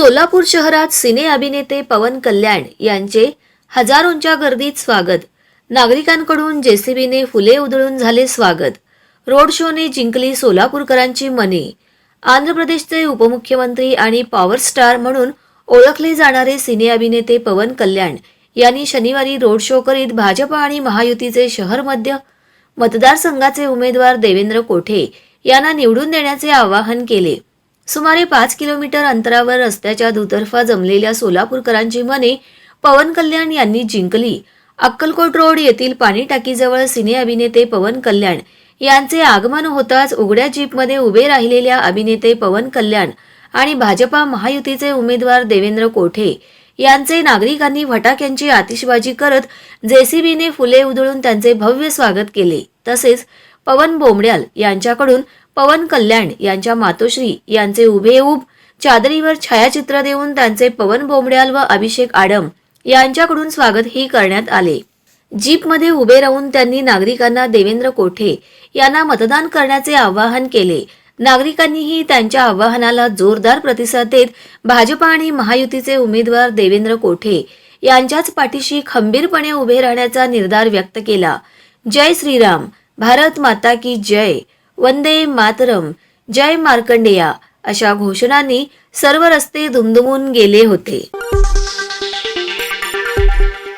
सोलापूर शहरात सिने अभिनेते पवन कल्याण यांचे हजारोंच्या गर्दीत स्वागत. नागरिकांकडून जेसीबीने फुले उधळून झाले स्वागत. रोड शोने जिंकली सोलापूरकरांची मने. आंध्र प्रदेशचे उपमुख्यमंत्री आणि पॉवर स्टार म्हणून ओळखले जाणारे सिने अभिनेते पवन कल्याण यांनी शनिवारी रोड शो करीत भाजप आणि महायुतीचे शहर मध्य मतदारसंघाचे उमेदवार देवेंद्र कोठे यांना निवडून देण्याचे आवाहन केले. सुमारे पाच किलोमीटर अंतरावर रस्त्याच्या दुतर्फा जमलेल्या सोलापूरकरांची मने पवन कल्याण यांनी जिंकली. अक्कलकोट रोड येथील पाणी टाकीजवळ सिने अभिनेते पवन कल्याण यांचे आगमन होताच उघड्या जीपमध्ये उभे राहिलेल्या अभिनेते पवन कल्याण आणि भाजपा महायुतीचे उमेदवार देवेंद्र कोठे यांचे नागरिकांनी फटाक्यांची आतिषबाजी करत जेसीबीने फुले उधळून त्यांचे भव्य स्वागत केले. तसेच पवन बोमड्याल यांच्याकडून पवन कल्याण यांच्या मातोश्री यांचे उभेऊब चादरीवर छायाचित्र देऊन त्यांचे पवन बोमड्याल व अभिषेक आडम यांच्याकडून स्वागतही करण्यात आले. जीपमध्ये उभे राहून त्यांनी नागरिकांना देवेंद्र कोठे यांना मतदान करण्याचे आवाहन केले. नागरिकांनीही त्यांच्या आवाहनाला जोरदार प्रतिसाद देत भाजपा आणि महायुतीचे उमेदवार देवेंद्र कोठे यांच्याच पाठीशी खंबीरपणे उभे राहण्याचा निर्धार व्यक्त केला. जय श्रीराम भारत माता की जय. वंदे मातरम जय मार्कंडेया अशा घोषणांनी सर्व रस्ते दुमदुमून गेले होते.